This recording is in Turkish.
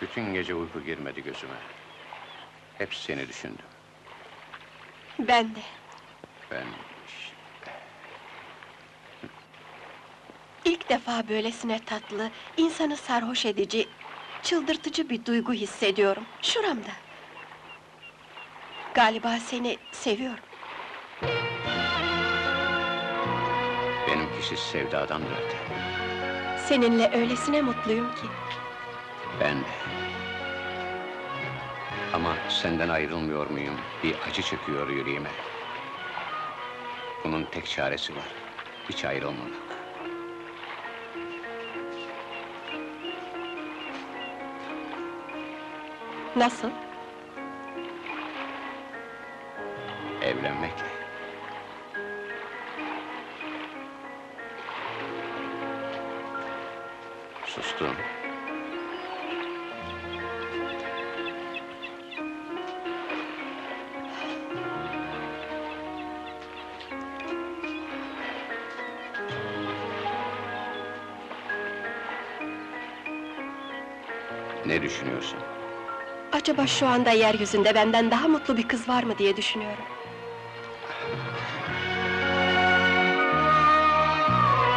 Bütün gece uyku girmedi gözüme. Hep seni düşündüm. Ben de. Ben... İlk defa böylesine tatlı, insanı sarhoş edici, çıldırtıcı bir duygu hissediyorum. Şuramda. Galiba seni seviyorum. Benimkisi sevdadan da öte. Seninle öylesine mutluyum ki. Ben de. Ama senden ayrılmıyor muyum? Bir acı çekiyor yüreğime. Bunun tek çaresi var. Hiç ayrılmamak. Nasıl? Evlenmekle. Sustum. Ne düşünüyorsun? Acaba şu anda yeryüzünde benden daha mutlu bir kız var mı diye düşünüyorum.